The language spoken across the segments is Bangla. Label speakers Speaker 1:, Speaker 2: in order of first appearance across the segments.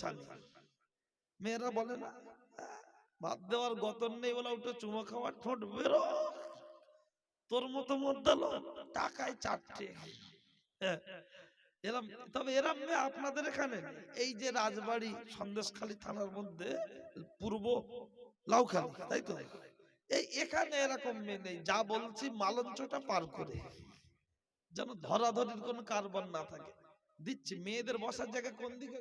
Speaker 1: ছানি মেয়েরা বলে না ভাত দেওয়ার গতন নেই বলে উঠে চুমো খাওয়ার ঠোঁট বেরো তোর মতো মদ্দালো টাকায় চারটে এরম তবে এরম আপনাদের এখানে? এই যে রাজবাড়ি সন্দেশখালী থানার মধ্যে পূর্ব লাউখালী তাই তো? এই এখানে এরকম মেয়ে নেই যা বলছি মালঞ্চটা পার করে। যেন ধরাধরির কোনো কারবার না থাকে। দিচ্ছি মেয়েদের বসার জায়গা কোন দিকে?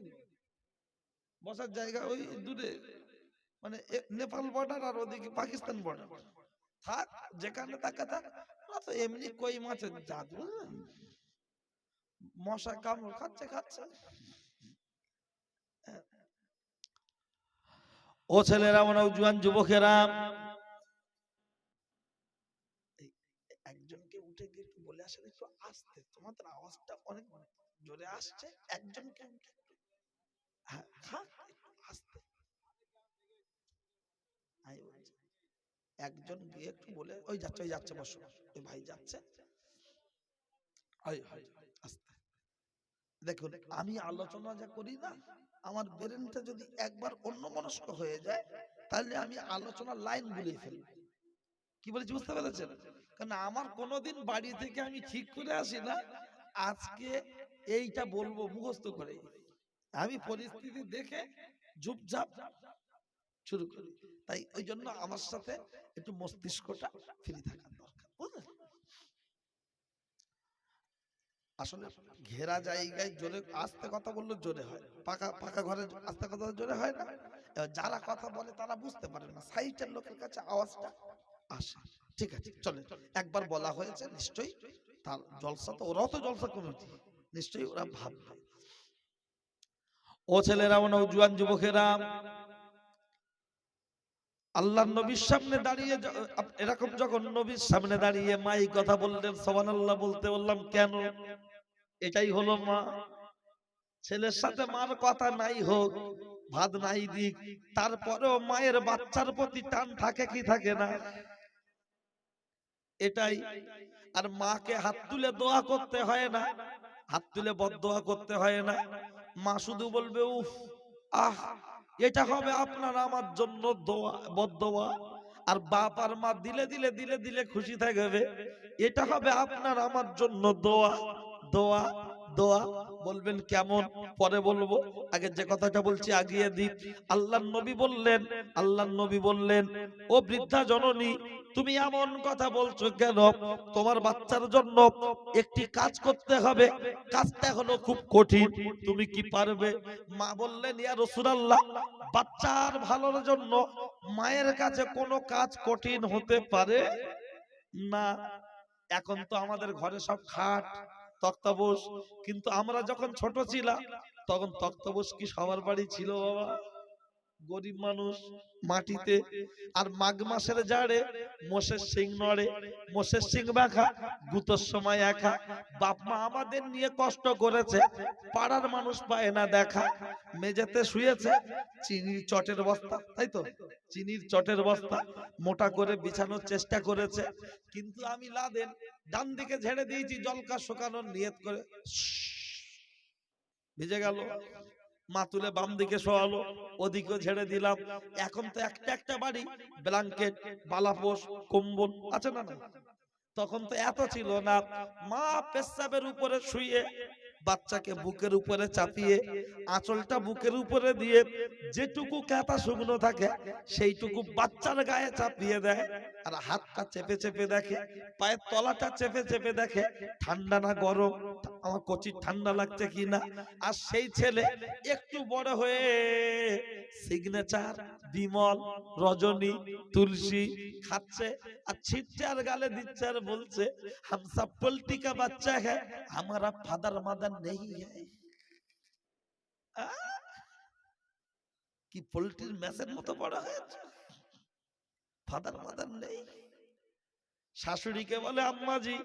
Speaker 1: বসার জায়গা ওই দূরে। মানে নেপাল বর্ডার আর ওদিকে পাকিস্তান বর্ডার থাক, যেখানে থাকা থাক। ওরা তো এমনি কই মাছের জাত বুঝলেন মশা কামড় খাচ্ছে খাচ্ছে। ও ছেলেরা মনে জুয়ান যুবকেরা। একজনকে উঠে গিয়ে বলে আসেন, একটু আসতে। তোমাদের আওয়াজটা অনেক জোরে আসছে। একজনকে উঠে একটু হ্যাঁ খাক একটু আমি বলছি, একজন গিয়ে একটু বলে ওই যাচ্ছে ওই যাচ্ছে বসো। ওই ভাই যাচ্ছে। দেখুন আমি আলোচনা যা করি না আমার ব্রেনটা যদি একবার অন্য মনস্ক হয়ে যায় তাহলে আমি আলোচনার লাইন গুলিয়ে ফেলব। কি বলেছি বুঝতে পেরেছেন? কারণ আমার কোনোদিন বাড়ি থেকে আমি ঠিক করে আসি না আজকে এইটা বলব মুখস্থ করে। আমি পরিস্থিতি দেখে ঝুপঝাপ শুরু করি। তাই ওই জন্য আমার সাথে একটু মস্তিষ্কটা ফ্রি থাকার দরকার বুঝলেন? আসলে ঘেরা জায়গায় জোরে আস্তে কথা বললে জোরে হয়। পাকা পাকা ঘরে আস্তে কথা জোরে হয় না? যারা কথা বলে তারা বুঝতে পারে না। সাইটের লোকের কাছে আওয়াজটা আসে। ঠিক আছে চলে একবার বলা হয়েছে নিশ্চয়ই তার জলসা তো ওরাও তো জলসা কমিটি নিশ্চয়ই ওরা ভাববে। ও ছেলেরা ও নৌজুয়ান যুবকেরা আল্লাহ নবীর সামনে দাঁড়িয়ে এরকম যখন নবীর সামনে দাঁড়িয়ে মাই কথা বললেন সবান আল্লাহ বলতে বললাম, কেন? এটাই হলো মা। ছেলের সাথে মার কথা নাই হোক, ভাত নাই দিক, তারপরেও মায়ের বাচ্চার প্রতি টান থাকে কি থাকে না? এটাই। আর মাকে হাত তুলে দোয়া করতে হয় না, হাত তুলে বদোয়া করতে হয় না। মা শুধু বলবে, উফ, আহ, এটা হবে আপনার আমার জন্য দোয়া আর বাপ আর মা দিলে দিলে দিলে দিলে খুশি থাকবে। এটা হবে আপনার আমার জন্য দোয়া দোয়া। দোয়া বলবেন কেমন? পরে বলব। আগে যে কথাটা বলছি আগিয়ে দিই। আল্লাহ নবী বললেন, আল্লাহ নবী বললেন, ও বৃদ্ধা জননী, তুমি এমন কথা বলছো কেন? তোমার বাচ্চার জন্য একটি কাজ করতে হবে। কাজটা হলো খুব কঠিন। তুমি কি পারবে? মা বললেন, ইয়া রাসূলুল্লাহ, বাচ্চার ভালোর জন্য মায়ের কাছে কোনো কাজ কঠিন হতে পারে? না, এখন তো আমাদের ঘরে সব খাট। তক্তাবোস কিন্তু আমরা যখন ছোট ছিলাম তখন তক্তাবোস কি সবার বাড়ি ছিল বাবা? গরিব মানুষ মাটিতে আর মাঘ মাসের জাড়ে মোষের সিং নড়ে মোষের সিং বাঁকা গুতোর সময় একা। বাপ মা আমাদের নিয়ে কষ্ট করেছে পাড়ার মানুষ পায় না দেখা। মেঝেতে শুয়েছে চিনির চটের বস্তা তাই তো? চিনির চটের বস্তা মোটা করে বিছানোর চেষ্টা করেছে। কিন্তু আমি লাদেন ডান দিকে ঝেড়ে দিয়েছি জলকা শুকানোর নিয়ত করে। ভিজে গেল। মা তুলে বাম দিকে শোয়ালো ওদিকে ঝেড়ে দিলাম। এখন তো একটা একটা বাড়ি ব্ল্যাঙ্কেট বালাপোষ কম্বল আছে না না? তখন তো এত ছিল না। মা পেশাবের উপরে শুয়ে বাচ্চাকে বুকের উপরে চাপিয়ে, আঁচলটা বুকের উপরে দিয়ে যেটুকু কাঁথা শুকনো থাকে, সেইটুকু বাচ্চার গায়ে চাপিয়ে দেয় আর হাতটা চেপে চেপে দেখে, পায়ের তলাটা চেপে চেপে দেখে, ঠান্ডা না গরম? আমার কচি ঠান্ডা লাগছে কি না? আর সেই ছেলে একটু বড় হয়ে সিগনেচার বিমল, রজনী, তুলসী খাচ্ছে আর ছিটছে আর গালে দিচ্ছে আর বলছে, হামসা পল্টিকা বাচ্চা হ্যাঁ আমারা ফাদার মাদার नहीं है আহ! কি পোল্ট্রির ম্যাচের মতো বড় হয়েছে ফাদার মাদার নেই শাশুড়িকে বলে আম্মাজি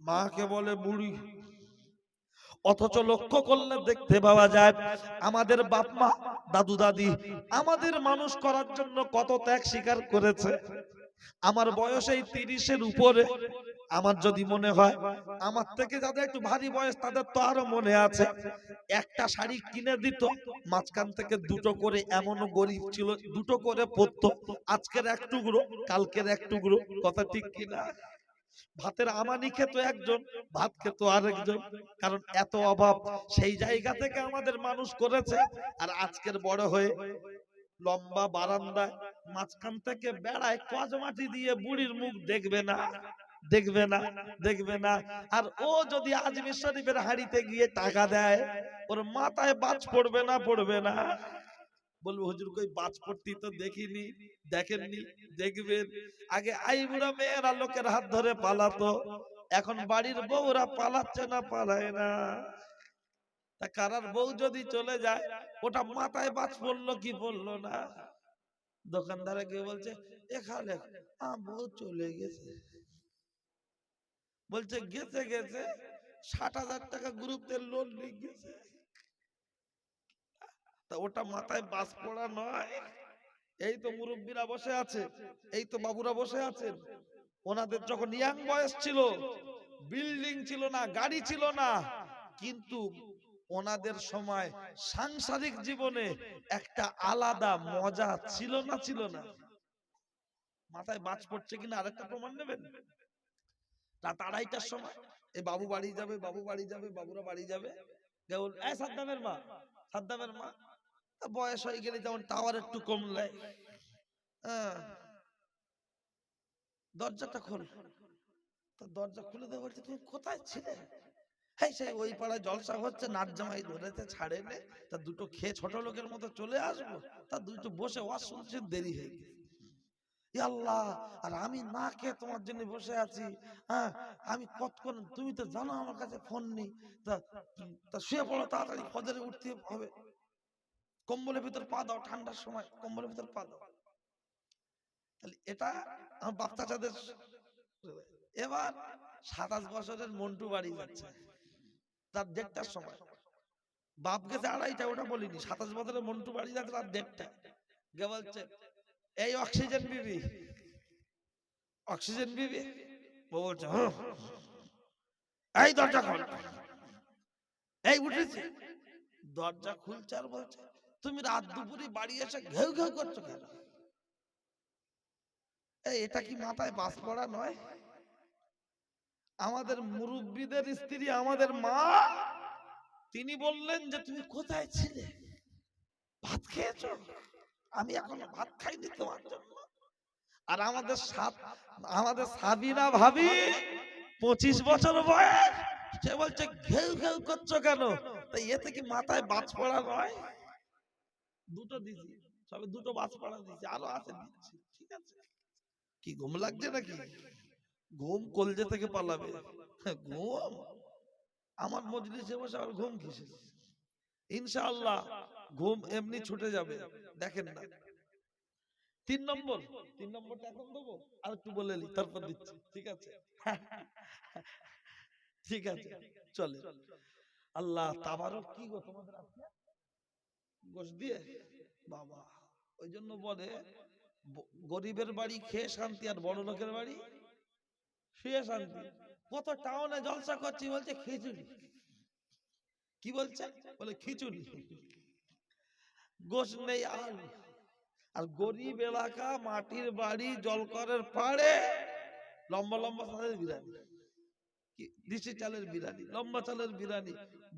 Speaker 1: মাকে বলে বুড়ি অথচ লক্ষ্য করলে দেখতে পাওয়া যায় আমাদের বাপ মা দাদু দাদি আমাদের মানুষ করার জন্য কত ত্যাগ স্বীকার করেছে আমার বয়স এই তিরিশের উপরে। আমার যদি মনে হয় আমার থেকে যাদের একটু ভারী বয়স তাদের তো আরও মনে আছে। একটা শাড়ি কিনে দিত মাঝখান থেকে দুটো করে এমনও গরিব ছিল দুটো করে পরতো। আজকের এক টুকরো কালকের এক টুকরো কথা ঠিক কিনা? ভাতের আমানি খেত একজন ভাত খেত আরেকজন। কারণ এত অভাব সেই জায়গা থেকে আমাদের মানুষ করেছে। আর আজকের বড় হয়ে লম্বা বারান্দায় মাঝখান থেকে বেড়ায় কজ মাটি দিয়ে বুড়ির মুখ দেখবে না দেখবে না দেখবে না। আর ও যদি আজমির শরীফের হাড়িতে গিয়ে টাকা দেয়, ওর মাথায় বাজ পড়বে না পড়বে না। বলব, হুজুর, কই বাজ পড়তি তো দেখিনি, দেখেননি, দেখবেন। আগে আইবুড়া মেয়েরা লোকের হাত ধরে পালাতো, এখন বাড়ির বউরা পালাচ্ছে না, পালায় না। তা কারার বউ যদি চলে যায় ওটা মাথায় বাজ পড়ল কি পড়ল না? দোকানদারে গিয়ে বলছে এখানে বউ চলে গেছে। বলছে গেছে গেছে ষাট হাজার টাকা গ্রুপের লোন নিয়ে গেছে। তা ওটা মাথায় বাস পড়া নয়। এই তো মুরব্বীরা বসে আছে। এই তো বাবুরা বসে আছেন। ওনাদের যখন ইয়াং বয়স ছিল বিল্ডিং ছিল না গাড়ি ছিল না। কিন্তু ওনাদের সময় সাংসারিক জীবনে একটা আলাদা মজা ছিল না ছিল না? মাথায় বাজ পড়ছে কিনা আরেকটা প্রমাণ নেবেন রাত আড়াইটার সময় এই বাবু বাড়ি যাবে বাবু বাড়ি যাবে বাবুরা বাড়ি যাবে। এ সাদ্দামের মা সাদ্দামের মা। তা বয়স হয়ে গেলে যেমন টাওয়ার একটু কমলে। হ্যাঁ। দরজাটা খোল। তো দরজা খুলে দেওয়া বলছে তুমি কোথায় ছিলে? হ্যাঁ সেই ওই পাড়ায় জলসা হচ্ছে নাচ জামাই ধরেতে ছাড়ে নে, তা দুটো খেয়ে ছোট লোকের মতো চলে আসব, তা দুটো বসে ওয়াজ শুনছে দেরি হয়ে গেছে। আল্লাহ, আর আমি না খেয়ে তোমার জন্য বসে আছি হ্যাঁ আমি কতক্ষণ, তুমি তো জানো আমার কাছে ফোন নেই, তা শুয়ে পড়ো, তাড়াতাড়ি ফজরে উঠতে হবে। কম্বলের ভিতর পা দাও ঠান্ডার সময়, কম্বলের ভিতর পা দাও। তাহলে এটা আমার বাপ চাচাদের এবার সাতাশ বছরের মন্টু বাড়ি যাচ্ছে। তার দেড়টার সময়। আড়াইটা ওটা বলিনি, সাতাশ মন্টু বাড়ি যাচ্ছে রাত দেড়টা গে বলছে? এই অক্সিজেন বিবি। অক্সিজেন বিবি। এই দরজা খোল। এই উঠেছি। দরজা খুলছে আর বলছে, তুমি রাত দুপুরে বাড়ি এসে ঘেউ ঘেউ করছ কেন? এটা কি মাথায় বাস পড়া নয়? আমাদের মুরব্বীদের স্ত্রী আমাদের মা। তিনি বললেন যে তুমি কোথায় ছিলে? ভাত খেয়েছো? আমি এখনও ভাত খাইনি তোমার জন্য। আর আমাদের আমাদের সাবিনা ভাবি পঁচিশ বছর বয়স। সে বলছে ঘেউ ঘেউ করছ কেন? তাই এতে কি মাথায় বাজ পড়া নয়? দুটো দিছি সবে দুটো বাজ পড়া দিছি আরও আছে দিচ্ছি। ঠিক আছে। কি ঘুম লাগছে নাকি? ঘুম কলজে থেকে পালাবে। ঘুম আমার মজলিসে বসে আর ঘুম কিসে ইনশাআল্লাহ ঘুম এমনি ছুটে যাবে। দেখেন না। তিন নম্বর তিন নম্বরটা এখন দেবো? আর একটু বলে তারপর দিচ্ছি। ঠিক আছে? ঠিক আছে চলে। আল্লাহ তাবারক কি গো তোমাদের আজকে? গোশ দিয়ে? বাবা ওই জন্য বলে গরিবের বাড়ি খেয়ে শান্তি আর বড় লোকের বাড়ি? শুয়ে শান্তি কত টাউনে জলসা করছি বলছে খিচুড়ি। কি বলছে? বলে খিচুড়ি। গোশ নেই আলু আর গরিব এলাকা, মাটির বাড়ি, জলকরের পাড়ে, লম্বা লম্বা চালের বিরানি দেশি চালের বিরানি লম্বা চালের বিরানি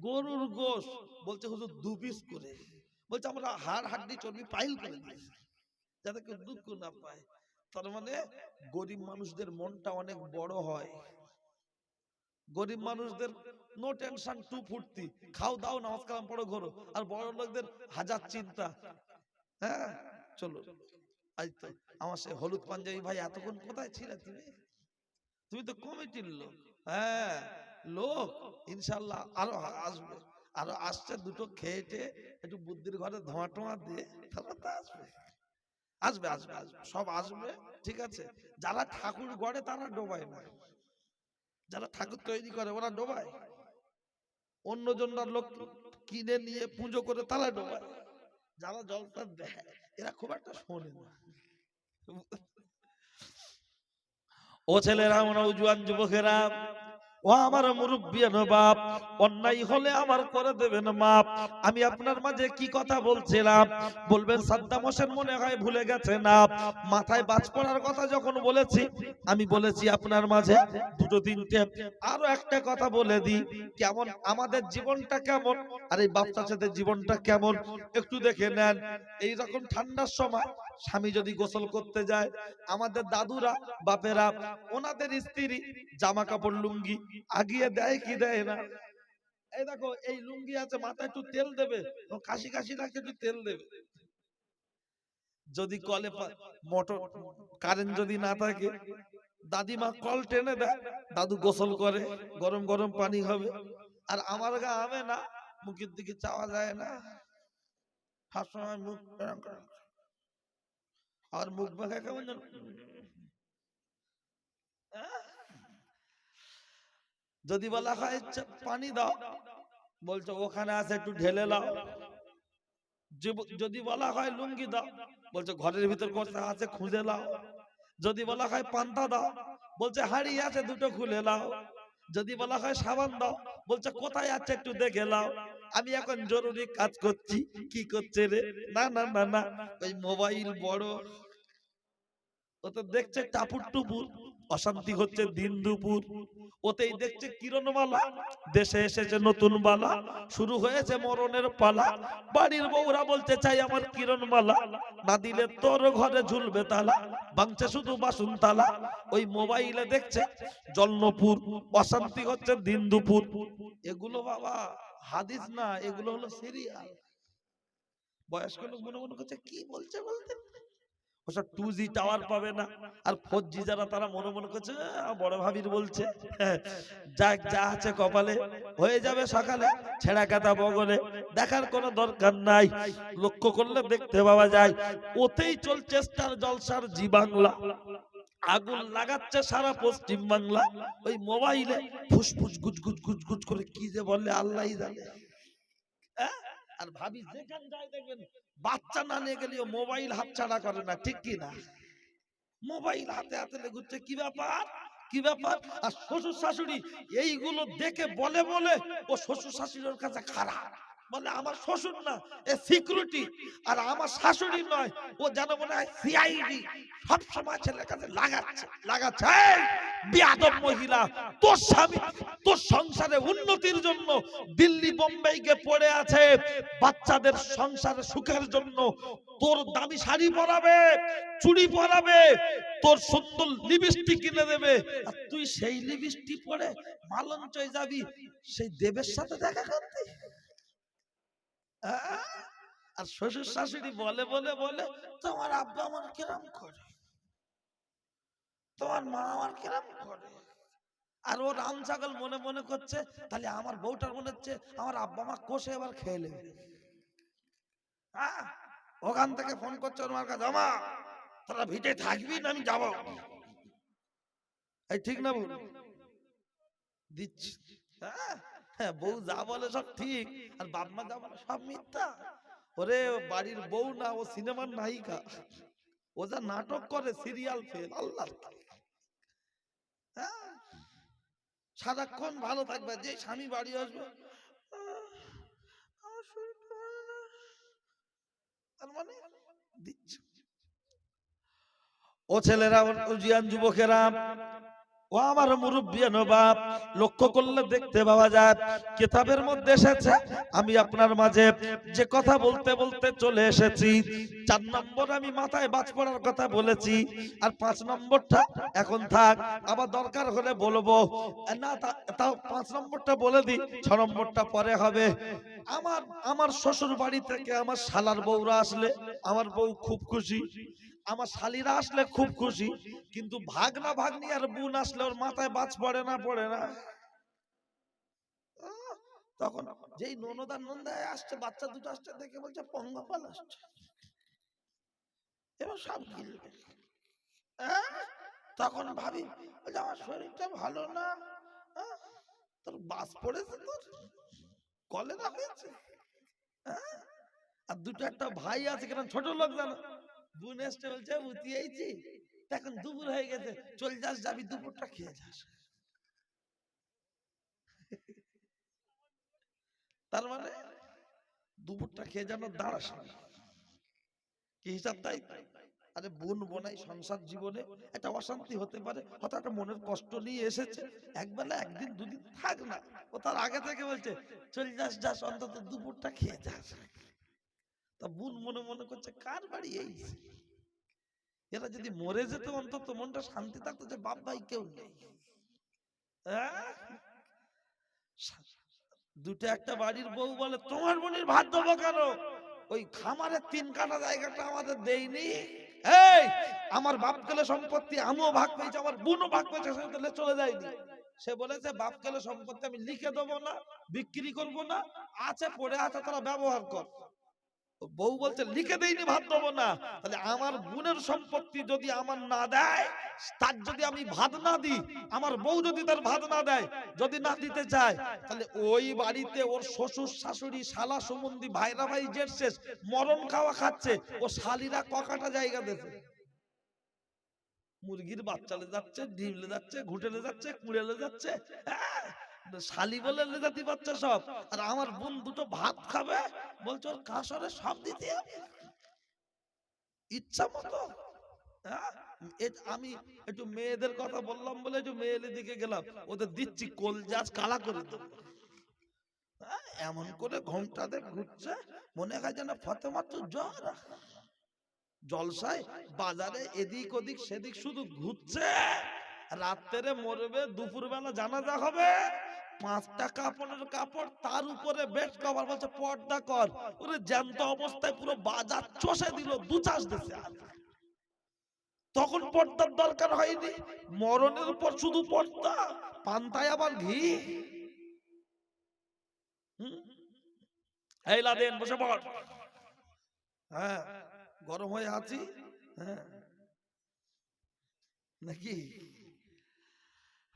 Speaker 1: গরুর গোশ, বলছে হুজুর দু পিস করে। বলছে আমরা হাড় হাড্ডি চর্বি পাইল করে দিয়েছি, যাতে কেউ দুঃখ না পায়। তার মানে গরিব মানুষদের মনটা অনেক বড় হয়। গরিব মানুষদের নো টেনশন টু ফুর্তি। খাও দাও নামাজ কালাম পড়ো ঘোরো। আর বড় লোকদের হাজার চিন্তা। হ্যাঁ চলো। আজ তো আমার সে হলুদ পাঞ্জাবি ভাই এতক্ষণ কোথায় ছিলে তুমি? তুমি তো কমিটির লোক। হ্যাঁ লোক। ইনশাল্লাহ আরও আসবে। আরও আসছে দুটো খেয়েটে একটু বুদ্ধির ঘরে ধোঁয়া টোয়া দিয়ে তারপর আসবে। আসবে আসবে আসবে। সব আসবে, ঠিক আছে? যারা ঠাকুর গড়ে, তারা ডোবায় না। যারা ঠাকুর তৈরি করে, ওরা ডোবায়। অন্য জনরা লোক কিনে নিয়ে পুজো করে, তারা ডোবায়। যারা জলটা দেয়, এরা খুব একটা শোনে না। ও ছেলেরা, আমার উজুয়ান যুবকেরা ও আমার মুরব্বিয়ান বাপ অন্যায় হলে আমার করে দেবেন মাপ। আমি আপনার মাঝে কি কথা বলছিলাম? বলবেন, সাদ্দাম হোসেন মনে হয় ভুলে গেছে না। মাথায় বাজ পড়ার কথা যখন বলেছি, আমি বলেছি আপনার মাঝে দুটো তিনটে। আরও একটা কথা বলে দিই, কেমন? আমাদের জীবনটা কেমন? আর এই বাপ চাচাদের জীবনটা কেমন? একটু দেখে নেন। এই রকম ঠান্ডার সময় স্বামী যদি গোসল করতে যায়, আমাদের দাদুরা, বাপেরা, ওনাদের স্ত্রী জামা কাপড় লুঙ্গি আগিয়ে দেয়, কি দেয় না? এই দেখো, এই লুঙ্গি আছে, মাথায় একটু তেল দেবে। কাশি কাশি রাখতে একটু তেল দেবে। যদি কলে মোটর কারেন্ট যদি না থাকে, দাদিমা কল টেনে দেয়, দাদু গোসল করে, গরম গরম পানি হবে আর আমার গা হবে না, মুখের দিকে চাওয়া যায় না। সবসময় মুখ আর মুখ বাঁকা কেমন আহ? যদি বলা হয় পানি দাও। বলছো, ওখানে আছে, একটু ঢেলে দাও। যদি- যদি বলা হয়, লুঙ্গি দাও। বলছো, ঘরের ভিতর কোথায় আছে, খুঁজে লাও যদি বলা হয়, পান্তা দাও। বলছে, হাড়ি আছে, দুটো খুলে লাও যদি বলা হয়, সাবান দাও। বলছে, কোথায় আছে, একটু দেখে লাও আমি এখন জরুরি কাজ করছি। কি করছে রে? না না না না। ওই মোবাইল বড়। ও তো দেখছে, টাপুর টুপুর। অশান্তি হচ্ছে দিন দুপুর। ওতেই দেখছে কিরণমালা। দেশে এসেছে নতুন বালা। শুরু হয়েছে মরণের পালা। বাড়ির বউরা বলতে চাই আমার কিরণ কিরণমালা। না দিলে তোর ঘরে ঝুলবে তালা। ভাঙছে শুধু বাসুন তালা। ওই মোবাইলে দেখছে, জন্মপুর, অশান্তি হচ্ছে দিন দুপুর। এগুলো বাবা, হাদিস না, এগুলো হলো সিরিয়াল। বয়স্ক লোক মনে মনে করছে, কি বলছে বলতে? টু জি টাওয়ার পাবে না। আর ফোর জি যারা, তারা মনে মনে করছে বড় ভাবির বলছে। যাক, যা আছে কপালে। হয়ে যাবে সকালে ছেঁড়া কাটা বগলে। দেখার কোনো দরকার নাই। লক্ষ্য করলে দেখতে পাওয়া যায়, ওতেই চলছে স্টার জলসার জি বাংলা। আগুন লাগাচ্ছে সারা পশ্চিম বাংলা। ওই মোবাইলে ফুসফুস গুজগুজ গুজগুজ করে কি যে বলে, আল্লাহই জানে। হ্যাঁ? আর ভাবি যেখান যায় দেখবেন বাচ্চা না নিয়ে গেলেও মোবাইল হাত ছাড়া করে না ঠিক কি না। মোবাইল হাতে হাতে লেগে ঘুরছে কি ব্যাপার? কি ব্যাপার? আর শ্বশুর শাশুড়ি এইগুলো দেখে বলে বলে ও শ্বশুর শাশুড়ির কাছে খারাপ। বলে আমার শ্বশুর না এ সিকিউরিটি আর আমার শাশুড়ি নয় ও যেন মনে হয় সিআইডি সব সময় ছেলের কাছে লাগাচ্ছে লাগাচ্ছে। বেয়াদব মহিলা। তোর স্বামী, তোর সংসারে উন্নতির জন্য দিল্লি বোম্বাই গে পড়ে আছে। বাচ্চাদের সংসারে সুখের জন্য তোর দামি শাড়ি পরাবে, চুড়ি পরাবে, তোর সুন্দর লিপস্টিক কিনে দেবে। আর তুই সেই লিপস্টিক পরে মালঞ্চয় যাবি, সেই দেবের সাথে দেখা করতে? আর শ্বশুর শাশুড়ি বলে বলে বলে, তোমার আব্বা আমার কিরাম করে? তোমার মা আমার কিরাম করে? আর ও রাম ছাগল মনে মনে করছে, তাহলে আমার বউটার মনে হচ্ছে আমার আব্বা মা কষে এবার খেয়ে নেবে। হ্যাঁ? ওখান থেকে ফোন করছে ওর মার কাছে আমা তোরা ভিটে থাকবি না, আমি যাব। এই ঠিক না বউ? দিচ্ছি। হ্যাঁ? হ্যাঁ বউ যা বলে সব ঠিক, আর বাপ মা যা বলে সব মিথ্যা। ওরে বাড়ির বউ না, ও সিনেমার নায়িকা। ও যা নাটক করে, সিরিয়াল ফেল আল্লাহ হ্যাঁ সারাক্ষণ ভালো থাকবে যে স্বামী বাড়ি আসবে। মানে ও ছেলেরা জিয়ান যুবকেরা ও আমার মুরব্বিয়ান বাপ লক্ষ্য করলে দেখতে পাওয়া যায়, কিতাবের মধ্যে এসেছে, আমি আপনার মাঝে যে কথা বলতে বলতে চলে এসেছি, চার নম্বর আমি মাথায় বাজ পড়ার কথা বলেছি, আর পাঁচ নম্বরটা এখন থাক, আবার দরকার হলে বলব। না তাও পাঁচ নম্বরটা বলে দিই, ছ নম্বরটা পরে হবে। আমার আমার শ্বশুর বাড়ি থেকে আমার শালার বউরা আসলে, আমার বউ খুব খুশি। আমার শালিরা আসলে খুব খুশি কিন্তু ভাগনা ভাগ্নি আর বোন আসলে ওর মাথায় বাজ পড়ে না পড়ে না। তখন যেই ননদার নন্দায় আসছে বাচ্চা দুটো আসছে দেখে বলছে পঙ্গপাল আসছে। এবার সব গিলবে। আহ, তখন ভাবি বলছে, আমার শরীরটা ভালো না। আহ, তোর বাস পড়েছে তোর? কলেরা হয়েছে? আহ, আর দুটো একটা ভাই আছে কেন ছোট লোক জানো? বলছে আইছি এখন দুপুর হয়ে গেছে, চল যাস, যাবি, দুপুরটা খেয়ে যাস। তার মানে দুপুরটা খেয়ে দাঁড়াস কি হিসাব তাই? আরে বোন বোনাই সংসার জীবনে, একটা অশান্তি হতে পারে একটা মনের কষ্ট নিয়ে এসেছে একবেলা একদিন, দুদিন থাক না, ও তার আগে থেকে বলছে, চল যাস যাস, অন্তত দুপুরটা খেয়ে যাস। তা বোন মনে মনে করছে কার বাড়ি এই? এরা যদি মরে যেত অন্তত মনটা শান্তি থাকতো যে বাপ ভাই কেউ নেই? দুটো একটা বাড়ির বউ বলে তোমার বোনের ভাত দেবো কেন? ওই খামারের তিন কাটা জায়গাটা আমাদের দেয়নি। এই আমার বাপ গেলে সম্পত্তি আমিও ভাগ পেয়েছি আমার বোনও ভাগ পেয়েছে সে তাহলে চলে যায়নি। সে বলেছে বাপ গেলে সম্পত্তি আমি লিখে দেবো না বিক্রি করব না আছে পড়ে আছে তোরা ব্যবহার কর। বউ বলছে লিখে দেইনি ভাত দেবো না। তাহলে আমার বোনের সম্পত্তি যদি আমার না দেয় তার যদি আমি ভাত না দিই আমার বউ যদি তার ভাত না দেয় যদি না দিতে চায় তাহলে ওই বাড়িতে ওর শ্বশুর শাশুড়ি শালা সম্বন্ধী ভাইরা ভাই জেট শেষ মরণ খাওয়া খাচ্ছে ও শালিরা ককাটা জায়গা দেবে। মুরগির বাচ্চালে যাচ্ছে ডিমলে যাচ্ছে ঘুটেলে যাচ্ছে কুড়েলে যাচ্ছে হ্যাঁ, শালি বলে লেজাতি বাচ্চা সব আর আমার বোন দুটো ভাত খাবে বলছে কাসরে সব দিতে ইচ্ছা মতো হ্যাঁ? আমি একটু মেয়েদের কথা বললাম বলে একটু মেয়েদের দিকে গেলাম ওদের দিচ্ছি কলজাজ কালা করে দেবো। হ্যাঁ, এমন করে ঘন্টাতে ঘুরছে মনে হয় যেন ফতেমা তো জ্বর। জলসায় বাজারে এদিক ওদিক সেদিক শুধু ঘুরছে রাত্রে মরবে দুপুর দুপুরবেলা জানাজা হবে। পাঁচটা কাপড়ের কাপড় তার উপরে তখন পর্দার দরকার হয়নি, মরণের উপর শুধু পর্দা, পান্তায় আবার ঘি? এই বসে পড়। হ্যাঁ গরম হয়ে আছি। হ্যাঁ। নাকি?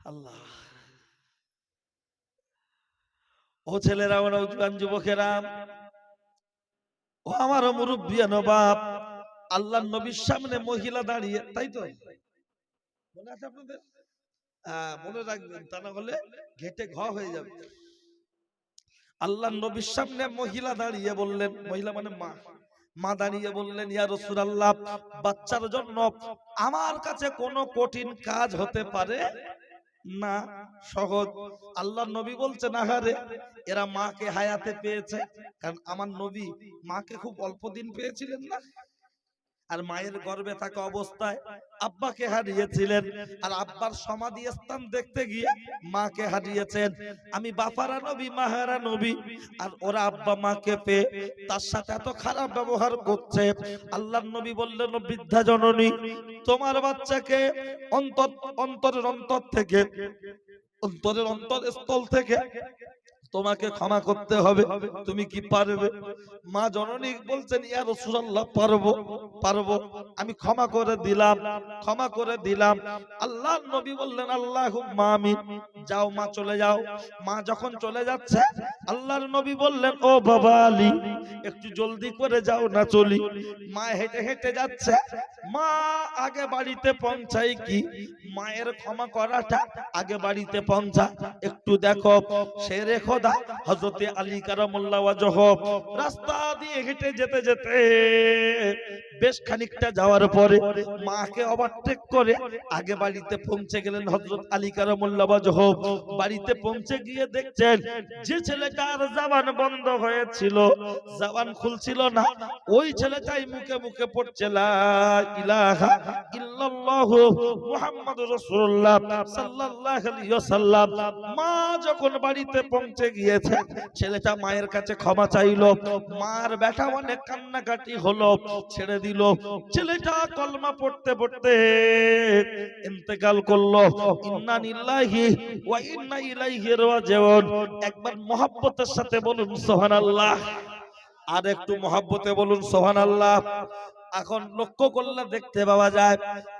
Speaker 1: আল্লাহ। ও ছেলেরা ও নৌজওয়ান যুবকেরা ও আমার মুরব্বী নবাব আল্লাহ নবীর সামনে মহিলা দাঁড়িয়ে তাই তো? মনে আছে আপনাদের? হ্যাঁ, মনে রাখবেন তা না হলে ঘেটে ঘ হয়ে যাবে। আল্লাহ নবীর সামনে মহিলা দাঁড়িয়ে বললেন মহিলা মানে মা। মা দাঁড়িয়ে বললেন ইয়া রাসূলুল্লাহ বাচ্চার জন্য আমার কাছে কোনো কঠিন কাজ হতে পারে? না, সহজ। আল্লাহ নবী বলছে বলছেন আহারে এরা মাকে হায়াতে পেয়েছে। কারণ আমার নবী মাকে খুব অল্প দিন পেয়েছিলেন না। আর মায়ের গর্ভে থাকা অবস্থায় আব্বাকে হারিয়েছিলেন। আর আব্বার সমাধি স্থান দেখতে গিয়ে মাকে হারিয়েছেন। আমি বাপারা নবী মাহারা নবী। আর ওরা আব্বা মাকে পেয়ে তার সাথে এত খারাপ ব্যবহার করছে। আল্লাহ নবী বললেন "ও বৃদ্ধা জননী তোমার বাচ্চাকে অন্তর অন্তরের অন্তর থেকে অন্তরের অন্তর স্থল থেকে তোমাকে ক্ষমা করতে হবে তুমি কি পারবে? মা জননী বলছেন ইয়া রাসূলুল্লাহ পারব পারব। আমি ক্ষমা করে দিলাম ক্ষমা করে দিলাম। আল্লাহ নবী বললেন আল্লাহুম্মা আমিন। যাও মা চলে যাও। মা যখন চলে যাচ্ছে আল্লাহর নবী বললেন ও বাবা আলী একটু জলদি করে যাও না চলি। মা হেঁটে হেঁটে যাচ্ছে। মা আগে বাড়িতে পৌঁছাই কি? মায়ের ক্ষমা করাটা আগে বাড়িতে পৌঁছা। একটু দেখো সে রেখো দা হজরতে আলী কারামুল্লাহ রাস্তা দিয়ে হেঁটে যেতে যেতে বেশ খানিকটা যাওয়ার পরে মাকে ওভারটেক করে আগে বাড়িতে পৌঁছে গেলেন হজরত আলী কারামুল্লাহ ওয়াজহ। বাড়িতে পৌঁছে গিয়ে দেখছেন যে ছেলেটার জবান বন্ধ হয়েছিল, জবান খুলছিল না, ওই ছেলেটাই মুখে মুখে পড়ছে ইলাহা ইল্লাল্লাহু মুহাম্মাদুর রাসূলুল্লাহ সাল্লাল্লাহু আলাইহি ওয়াসাল্লাম। মা যখন বাড়িতে পৌঁছে গিয়েছে, ছেলেটা মায়ের কাছে ক্ষমা চাইলো। মার ব্যাটা অনেক কান্নাকাটি হলো, ছেড়ে দিল। ছেলেটা কলমা পড়তে পড়তে ইন্তেকাল করল। ইন্না লিল্লাহি ওয়া ইন্না ইলাইহি রাজিউন। একবার মহব্বতের সাথে বলুন, সুবহানাল্লাহ। আর একটু মহব্বতে বলুন, সুবহানাল্লাহ। এখন লক্ষ্য করলে দেখতে পাওয়া যায়,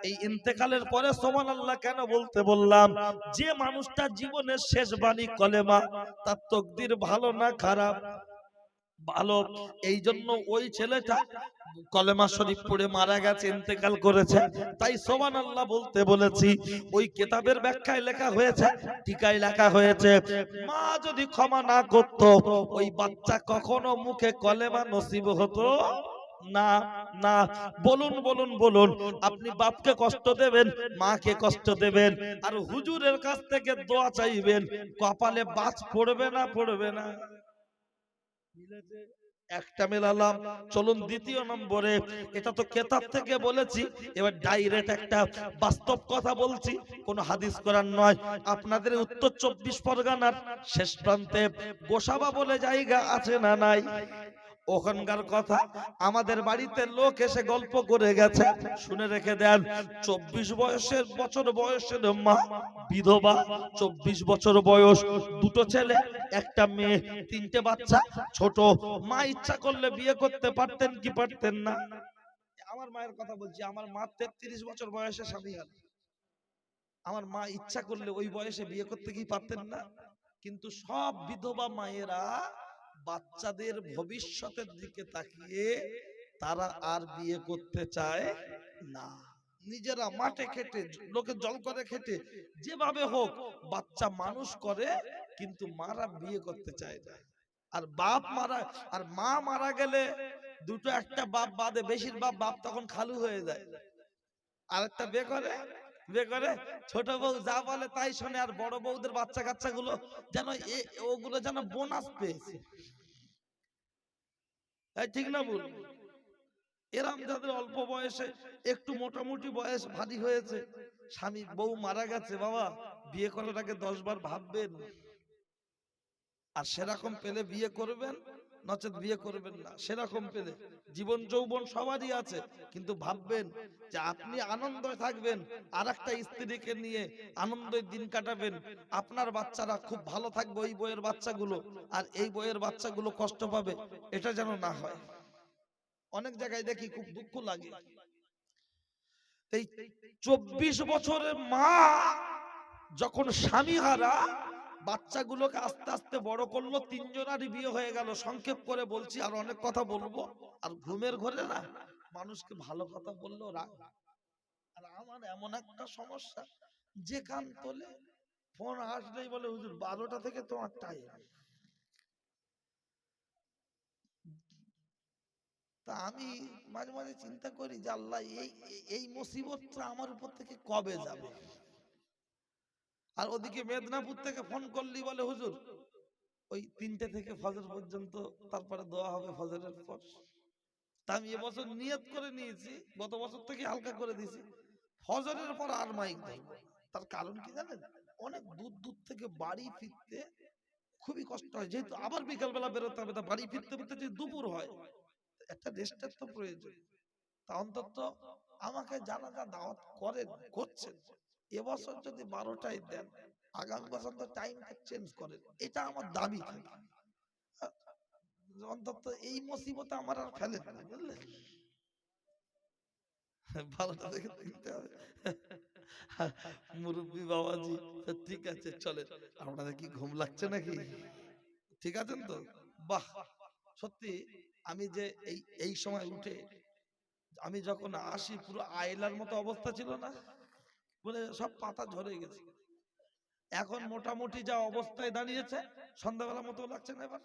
Speaker 1: এই ইন্তেকালের পরে সোমান আল্লাহ কেন বলতে বললাম, যে মানুষটা জীবনের শেষ বাণী কলেমা, তার তকদির ভালো না খারাপ? ভালো এই জন্য ওই ছেলেটা কলেমা শরীফ পড়ে মারা গেছে, ইন্তেকাল করেছে। তাই সোমান আল্লাহ বলতে বলেছি, ওই কেতাবের ব্যাখ্যায় লেখা হয়েছে, টিকায় লেখা হয়েছে, মা যদি ক্ষমা না করত, ওই বাচ্চা কখনো মুখে কলেমা নসিব হতো? না না, বলুন বলুন বলুন, আপনি বাপকে কষ্ট দেবেন, মাকে কষ্ট দেবেন, আর হুজুরের কাছ থেকে দোয়া চাইবেন, কপালে বাজ পড়বে না পড়বে না। একটা মেলালাম, চলুন দ্বিতীয় নম্বরে, এটা তো কেতাব থেকে বলেছি, এবার ডাইরেক্ট একটা বাস্তব কথা বলছি, কোন হাদিস করার নয়, আপনাদের উত্তর চব্বিশ পরগনার শেষ প্রান্তে গোসাবা বলে জায়গা আছে না নাই? ওখানকার কথা আমাদের বাড়িতে লোক এসে গল্প করে গেছে। শুনে রেখে দেন, চব্বিশ বয়সের বছর বয়সের মা, বিধবা, চব্বিশ বছর বয়স, দুটো ছেলে, একটা মেয়ে, তিনটে বাচ্চা, ছোট। মা ইচ্ছা করলে বিয়ে করতে পারতেন কি পারতেন না? আমার মায়ের কথা বলছি, আমার মা তেত্রিশ বছর বয়সে স্বামী হল আমার মা ইচ্ছা করলে ওই বয়সে বিয়ে করতে কি পারতেন না? কিন্তু সব বিধবা মায়েরা বাচ্চাদের ভবিষ্যতের দিকে তাকিয়ে তারা আর বিয়ে করতে চায় না। নিজেরা মাঠে খেটে লোকে জল করে খেটে যেভাবে হোক বাচ্চা মানুষ করে কিন্তু মারা বিয়ে করতে চায় না। আর বাপ মারা আর মা মারা গেলে দুটো একটা বাপ বাদে বেশিরভাগ বাপ তখন খালু হয়ে যায়। আরেকটা বিয়ে করে? বিয়ে করে? ছোট বউ যা বলে তাই শোনে, আর বড় বউদের বাচ্চা কাচ্চা গুলো যেন ওগুলো যেন বোনাস পেয়েছে। ঠিক না বল এরাম যাদের অল্প বয়সে, একটু মোটামুটি বয়স ভারী হয়েছে, স্বামী বউ মারা গেছে, বাবা, বিয়ে আগে দশ বার ভাববেন। আর সেরকম পেলে বিয়ে করবেন? নচেত বিয়ে করবেন না। সেরকম পেলে জীবন, যৌবন সবারই আছে। কিন্তু ভাববেন যে আপনি আনন্দ থাকবেন আর একটা স্ত্রীকে নিয়ে আনন্দের দিন কাটাবেন। আপনার বাচ্চারা খুব ভালো থাকবে ওই বইয়ের বাচ্চাগুলো, আর এই বইয়ের বাচ্চাগুলো কষ্ট পাবে। এটা যেন না হয়। অনেক জায়গায় দেখি খুব দুঃখ লাগে। এই চব্বিশ বছরের মা যখন স্বামী হারা বাচ্চাগুলোকে আস্তে আস্তে বড় করল, তিনজনারই বিয়ে হয়ে গেল। সংক্ষেপ করে বলছি, আর অনেক কথা বলব। আর ঘুমের ঘরে না, মানুষকে ভালো কথা বললেও রাগ আর আমার এমন একটা সমস্যা যে কান তোলে ফোন আসলেই বলে, হুজুর, বারোটা থেকে তোমার টাইম তা আমি মাঝে মাঝে চিন্তা করি যে, আল্লাহ এই- এই মুসিবতটা আমার উপর থেকে কবে যাবে? আর ওদিকে মেদিনীপুর থেকে ফোন করলি বলে, হুজুর, ওই তিনটে থেকে ফজর পর্যন্ত তারপরে দোয়া হবে ফজরের পর। তা আমি এবছর নিয়ত করে নিয়েছি, গত বছর থেকে হালকা করে দিয়েছি। ফজরের পর আর মাইক ধরবো তার কারণ কি জানেন? অনেক দূর দূর থেকে বাড়ি ফিরতে খুবই কষ্ট হয়। যেহেতু আবার বিকালবেলা বেরোতে হবে, তা বাড়ি ফিরতে ফিরতে যদি দুপুর হয় একটা রেস্টের তো প্রয়োজন। তা অন্তত আমাকে যারা যা দাওয়াত করেন, করছেন এবছর যদি বারোটায় দেন, আগামী বছর তো টাইমটা চেঞ্জ করেন। এটা আমার দাবি অন্তত এই মুসিবতে আমার আর ফেলে না, বুঝলেন? বারোটা থেকে তিনটে হবে। মুরব্বী বাবাজি, ঠিক আছে চলে আপনাদের কি ঘুম লাগছে নাকি? ঠিক আছেন তো? বাহ! সত্যি, আমি যে এই এই সময় উঠে, আমি যখন আসি, পুরো আয়লার মতো অবস্থা ছিল না? বলে সব পাতা ঝরে গেছে। এখন মোটামুটি যা অবস্থায় দাঁড়িয়েছে সন্ধ্যাবেলা মতো লাগছে না এবার।